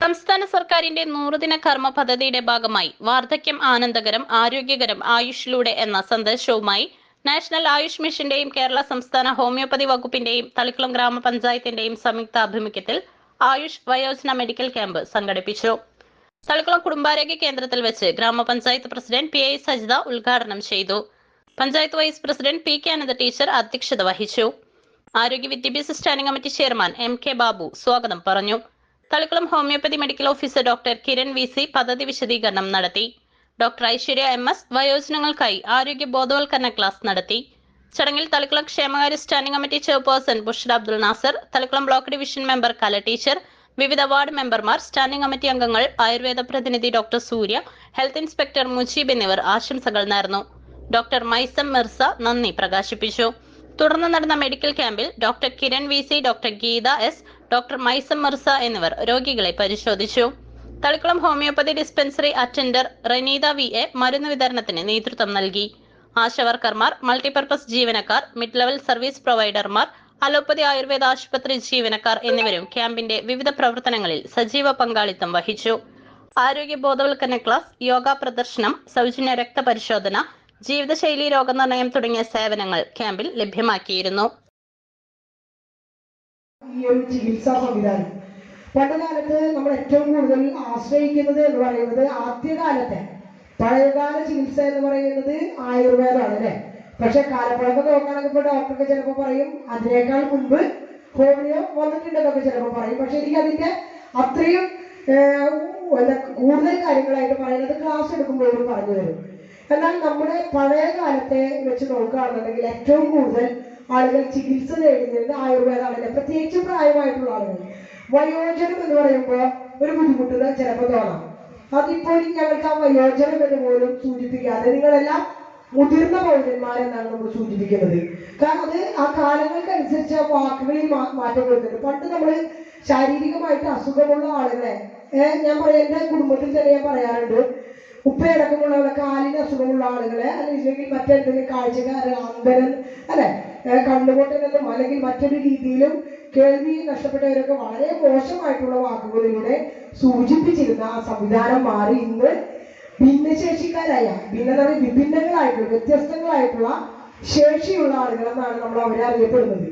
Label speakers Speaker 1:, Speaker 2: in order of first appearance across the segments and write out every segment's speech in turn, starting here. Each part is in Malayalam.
Speaker 1: സംസ്ഥാന സർക്കാരിന്റെ നൂറുദിന കർമ്മ പദ്ധതിയുടെ ഭാഗമായി വാർദ്ധക്യം ആനന്ദകരം ആരോഗ്യകരം ആയുഷിലൂടെ എന്ന സന്ദേശവുമായി നാഷണൽ ആയുഷ് മിഷന്റെയും കേരള സംസ്ഥാന ഹോമിയോപ്പതി വകുപ്പിന്റെയും തളിക്കുളം ഗ്രാമപഞ്ചായത്തിന്റെയും സംയുക്ത ആഭിമുഖ്യത്തിൽ ആയുഷ് വയോജന മെഡിക്കൽ ക്യാമ്പ് സംഘടിപ്പിച്ചു. തളിക്കുളം കുടുംബാരോഗ്യ കേന്ദ്രത്തിൽ വെച്ച് ഗ്രാമപഞ്ചായത്ത് പ്രസിഡന്റ് പി ഐ സജിത ഉദ്ഘാടനം ചെയ്തു. Panchayat vice president P K Anantha teacher അധ്യക്ഷത വഹിച്ചു. ആരോഗ്യ വിദ്യാഭ്യാസ standing committee chairman M K Babu സ്വാഗതം പറഞ്ഞു. Thalikulam homeopathy medical officer doctor Kiran V C പദ്ധതി വിശദീകരണം നടത്തി. ഡോക്ടർ ഐശ്വര്യ എം എസ് വയോജനങ്ങൾക്കായി ആരോഗ്യ ബോധവൽക്കരണ ക്ലാസ് നടത്തി. ചടങ്ങിൽ തളിക്കുളം ക്ഷേമകാര്യ standing committee chairperson Bushra Abdul Nasar Thalikulam block division member Kala teacher വിവിധ വാർഡ് മെമ്പർമാർ സ്റ്റാൻഡിംഗ് കമ്മിറ്റി അംഗങ്ങൾ ആയുർവേദ പ്രതിനിധി doctor Surya health inspector Mujeeb എന്നിവർ ആശംസകൾ നേർന്നു. ഡോക്ടർ മൈസം മിർസ നന്ദി പ്രകാശിപ്പിച്ചു. തുടർന്ന് നടന്ന മെഡിക്കൽ ക്യാമ്പിൽ doctor Kiran V C doctor Geetha S doctor Maisam Mirza എന്നിവർ രോഗികളെ പരിശോധിച്ചു. Thalikulam homoeopathy dispensary attender Raneetha V A മരുന്ന് വിതരണത്തിന് നേതൃത്വം നൽകി. ആശാവർക്കർമാർ മൾട്ടിപർപ്പസ് ജീവനക്കാർ മിഡ് ലെവൽ സർവീസ് പ്രൊവൈഡർമാർ അലോപ്പതി ആയുർവേദ ആശുപത്രി ജീവനക്കാർ എന്നിവരും ക്യാമ്പിന്റെ വിവിധ പ്രവർത്തനങ്ങളിൽ സജീവ പങ്കാളിത്തം വഹിച്ചു. ആരോഗ്യ ബോധവൽക്കരണ ക്ലാസ് യോഗ പ്രദർശനം സൗജന്യ രക്തപരിശോധന ജീവിതശൈലി രോഗനിർണയം തുടങ്ങിയ സേവനങ്ങൾ ക്യാമ്പിൽ ലഭ്യമാക്കിയിരുന്നു.
Speaker 2: ഈ ഒരു ചികിത്സാ സംവിധാനം. പണ്ട് കാലത്ത് നമ്മൾ ഏറ്റവും കൂടുതൽ ആശ്രയിക്കുന്നത് എന്ന് പറയുന്നത് ആദ്യകാലത്തെ പഴയകാല ചികിത്സ എന്ന് പറയുന്നത് ആയുർവേദമാണ് അല്ലേ? പക്ഷെ കാലപ്പഴക്കം നോക്കുകയാണെങ്കിൽ ഡോക്ടർക്ക് ചിലപ്പോൾ പറയും അതിനേക്കാൾ മുൻപ് ഹോമിയോ വന്നിട്ടുണ്ടെന്നൊക്കെ ചിലപ്പോൾ പറയും. പക്ഷെ എനിക്ക് അതിന്റെ അത്രയും എന്താ കൂടുതൽ കാര്യങ്ങളായിട്ട് പറയുന്നത് ക്ലാസ് എടുക്കുമ്പോഴും പറഞ്ഞു തരും. എന്നാൽ നമ്മുടെ പഴയ കാലത്തെ വെച്ച് നോക്കുകയാണെന്നുണ്ടെങ്കിൽ ഏറ്റവും കൂടുതൽ ആളുകൾ ചികിത്സ നേടുന്നത് ആയുർവേദമാണ് പ്രത്യേകിച്ച് പ്രായമായിട്ടുള്ള ആളുകൾ. വയോജനം എന്ന് പറയുമ്പോൾ ഒരു ബുദ്ധിമുട്ട് ചിലപ്പോൾ തോന്നാം. അതിപ്പോൾ ഞങ്ങൾക്ക് ആ വയോജനം എന്ന് പോലും സൂചിപ്പിക്കാതെ നിങ്ങളെല്ലാം മുതിർന്ന പൗരന്മാരെന്നാണ് നമ്മൾ സൂചിപ്പിക്കുന്നത്. കാരണം അത് ആ കാലങ്ങൾക്കനുസരിച്ച് ആ വാക്കുകളിൽ മാറ്റം വരുന്നുണ്ട്. പണ്ട് നമ്മൾ ശാരീരികമായിട്ട് അസുഖമുള്ള ആളുകളെ ഞാൻ പറയാം എന്റെ കുടുംബത്തിൽ തന്നെ ഞാൻ പറയാറുണ്ട്. ഉപ്പയടക്കമുള്ള കാലിന് അസുഖമുള്ള ആളുകളെ അല്ലെങ്കിൽ മറ്റെന്തെങ്കിലും കാഴ്ചക്കാരൻ അന്ധരൻ അല്ലെ? കണ്ണുപൊട്ടനെന്നും അല്ലെങ്കിൽ മറ്റൊരു രീതിയിലും കേൾവി നഷ്ടപ്പെട്ടവരൊക്കെ വളരെ മോശമായിട്ടുള്ള വാക്കുകളിലൂടെ സൂചിപ്പിച്ചിരുന്ന ആ സംവിധാനം മാറി ഇന്ന് ഭിന്നശേഷിക്കാരായ ഭിന്നത വിഭിന്നങ്ങളായിട്ടുള്ള വ്യത്യസ്തങ്ങളായിട്ടുള്ള ശേഷിയുള്ള ആളുകളെന്നാണ് നമ്മൾ അവരെ അറിയപ്പെടുന്നത്.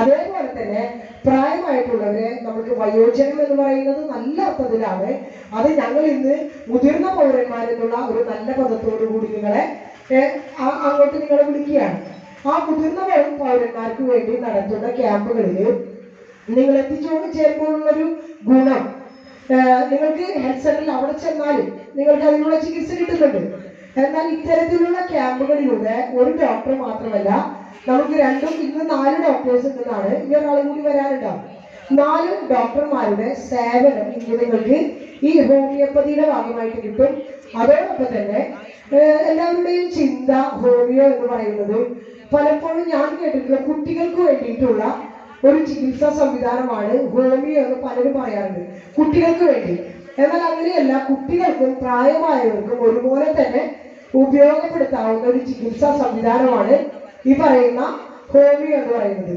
Speaker 2: അതേപോലെ തന്നെ പ്രായമായിട്ടുള്ളവരെ നമുക്ക് വയോജനം എന്ന് പറയുന്നത് നല്ല അർത്ഥത്തിലാണ്. അത് ഞങ്ങൾ ഇന്ന് മുതിർന്ന പൗരന്മാരെന്നുള്ള ഒരു നല്ല പദത്തോടു കൂടി നിങ്ങളെ അങ്ങോട്ട് നിങ്ങളെ വിളിക്കുകയാണ്. ആ മുതിർന്ന പൗരന്മാർക്ക് വേണ്ടി നടത്തുന്ന ക്യാമ്പുകളിൽ നിങ്ങൾ എത്തിച്ചോണ്ട് ചേരുമ്പോഴുള്ളൊരു ഗുണം. നിങ്ങൾക്ക് ഹെൽത്ത് സെന്ററിൽ അവിടെ ചെന്നാലും നിങ്ങൾക്ക് അതിനുള്ള ചികിത്സ കിട്ടുന്നുണ്ട്. എന്നാൽ ഇത്തരത്തിലുള്ള ക്യാമ്പുകളിലൂടെ ഒരു ഡോക്ടർ മാത്രമല്ല നമുക്ക് രണ്ടും ഇന്ന് നാല് ഡോക്ടേഴ്സ് ഉണ്ടെന്നാണ് ഇനി ഒരാളും കൂടി വരാനുണ്ടാവും നാല് ഡോക്ടർമാരുടെ സേവനം ഇന്ന് നിങ്ങൾക്ക് ഈ ഹോമിയോപ്പതിയുടെ ഭാഗമായിട്ട് കിട്ടും. അതോടൊപ്പം തന്നെ എല്ലാവരുടെയും ചിന്ത ഹോമിയോ എന്ന് പറയുന്നത് പലപ്പോഴും ഞാൻ കേട്ടിട്ടുള്ള കുട്ടികൾക്ക് വേണ്ടിയിട്ടുള്ള ഒരു ചികിത്സാ സംവിധാനമാണ് ഹോമിയോ എന്ന് പലരും പറയാറുണ്ട്. കുട്ടികൾക്ക് വേണ്ടി. എന്നാൽ അങ്ങനെയല്ല കുട്ടികൾക്കും പ്രായമായവർക്കും ഒരുപോലെ തന്നെ ഉപയോഗപ്പെടുത്താവുന്ന ഒരു ചികിത്സാ സംവിധാനമാണ് ഈ പറയുന്ന ഹോമിയോ എന്ന് പറയുന്നത്.